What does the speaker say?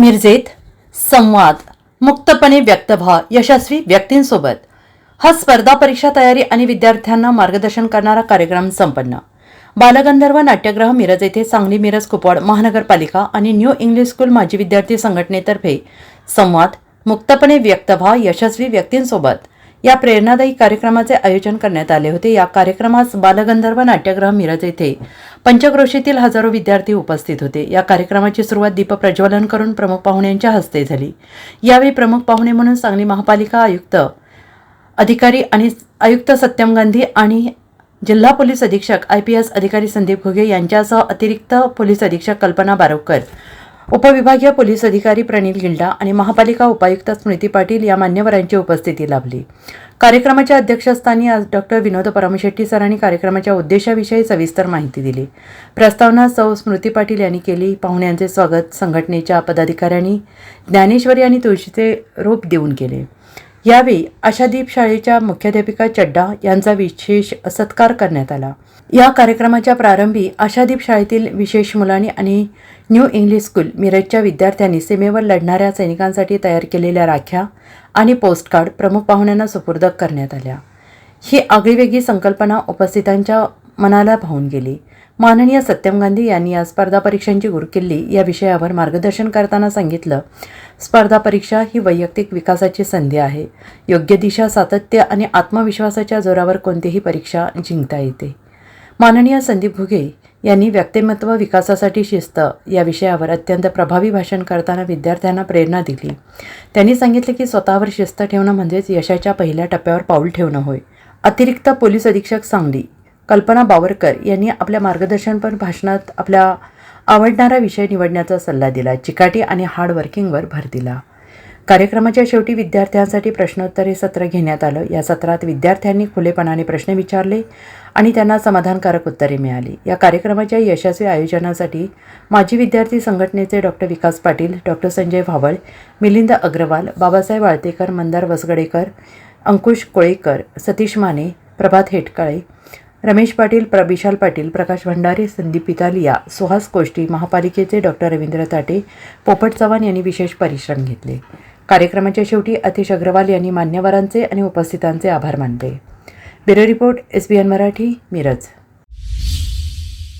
मिरजेत संवाद मुक्तपणे व्यक्त व्हा यशस्वी व्यक्तींसोबत. हा स्पर्धा परीक्षा तयारी आणि विद्यार्थ्यांना मार्गदर्शन करणारा कार्यक्रम संपन्न. बालगंधर्व नाट्यगृह मिरज येथे सांगली मिरज कुपवाड महानगरपालिका आणि न्यू इंग्लिश स्कूल माजी विद्यार्थी संघटनेतर्फे संवाद मुक्तपणे व्यक्त व्हा यशस्वी व्यक्तींसोबत. या प्रेरणादायी कार्यक्रमाचे आयोजन करण्यात आले होते. या कार्यक्रमास बालगंधर्व नाट्यगृह मिरज येथे पंचक्रोशीतील हजारो विद्यार्थी उपस्थित होते. या कार्यक्रमाची सुरुवात दीप प्रज्वलन करून प्रमुख पाहुण्यांच्या हस्ते झाली. यावेळी प्रमुख पाहुणे म्हणून सांगली महापालिका आयुक्त अधिकारी आणि आयुक्त सत्यम गांधी आणि जिल्हा पोलीस अधीक्षक आय पी एस अधिकारी संदीप घुगे यांच्यासह अतिरिक्त पोलीस अधीक्षक कल्पना बारोकर उपविभागीय पोलीस अधिकारी प्रणील गिल्डा आणि महापालिका उपायुक्त स्मृती पाटील या मान्यवरांची उपस्थिती लाभली. कार्यक्रमाच्या अध्यक्षस्थानी आज डॉक्टर विनोद परमशेट्टी सरांनी कार्यक्रमाच्या उद्देशाविषयी सविस्तर माहिती दिली. प्रस्तावना सौ स्मृती पाटील यांनी केली. पाहुण्यांचे स्वागत संघटनेच्या पदाधिकाऱ्यांनी ज्ञानेश्वरी आणि तुळशीचे रूप देऊन केले. यावेळी आशादीप शाळेच्या मुख्याध्यापिका चड्डा यांचा विशेष सत्कार करण्यात आला. या कार्यक्रमाच्या प्रारंभी आशादीप शाळेतील विशेष मुलांनी आणि न्यू इंग्लिश स्कूल मिरजच्या विद्यार्थ्यांनी सीमेवर लढणाऱ्या सैनिकांसाठी तयार केलेल्या राख्या आणि पोस्टकार्ड प्रमुख पाहुण्यांना सुपूर्द करण्यात आल्या. ही आगळीवेगळी संकल्पना उपस्थितांच्या मनाला भावून गेली. माननीय सत्यम गांधी यांनी या स्पर्धा परीक्षांची गुरुकिल्ली या विषयावर मार्गदर्शन करताना सांगितलं स्पर्धा परीक्षा ही वैयक्तिक विकासाची संधी आहे. योग्य दिशा सातत्य आणि आत्मविश्वासाच्या जोरावर कोणतीही परीक्षा जिंकता येते. माननीय संदीप घुगे यांनी व्यक्तिमत्व विकासासाठी शिस्त या विषयावर अत्यंत प्रभावी भाषण करताना विद्यार्थ्यांना प्रेरणा दिली. त्यांनी सांगितले की स्वतःवर शिस्त ठेवणं म्हणजेच यशाच्या पहिल्या टप्प्यावर पाऊल ठेवणं होय. अतिरिक्त पोलीस अधीक्षक सांगली कल्पना बावरकर यांनी आपल्या मार्गदर्शनपर भाषणात आपल्या आवडणारा विषय निवडण्याचा सल्ला दिला. चिकाटी आणि हार्डवर्किंगवर भर दिला. कार्यक्रमाच्या शेवटी विद्यार्थ्यांसाठी प्रश्नोत्तरे सत्र घेण्यात आलं. या सत्रात विद्यार्थ्यांनी खुलेपणाने प्रश्न विचारले आणि त्यांना समाधानकारक उत्तरे मिळाली. या कार्यक्रमाच्या यशस्वी आयोजनासाठी माजी विद्यार्थी संघटनेचे डॉक्टर विकास पाटील डॉक्टर संजय भावळ मिलिंद अग्रवाल बाबासाहेब आळतेकर मंदार वसगडेकर अंकुश कोळेकर सतीश माने प्रभात हेटकाळे रमेश पाटील प्र विशाल पाटील प्रकाश भंडारे संदीप पितालिया सुहास कोष्टी महापालिकेचे डॉक्टर रवींद्र ताटे पोपट चव्हाण यांनी विशेष परिश्रम घेतले. कार्यक्रमाच्या शेवटी अतिश अग्रवाल यांनी मान्यवरांचे आणि उपस्थितांचे आभार मानले. Bureau report S B N Marathi Miraj.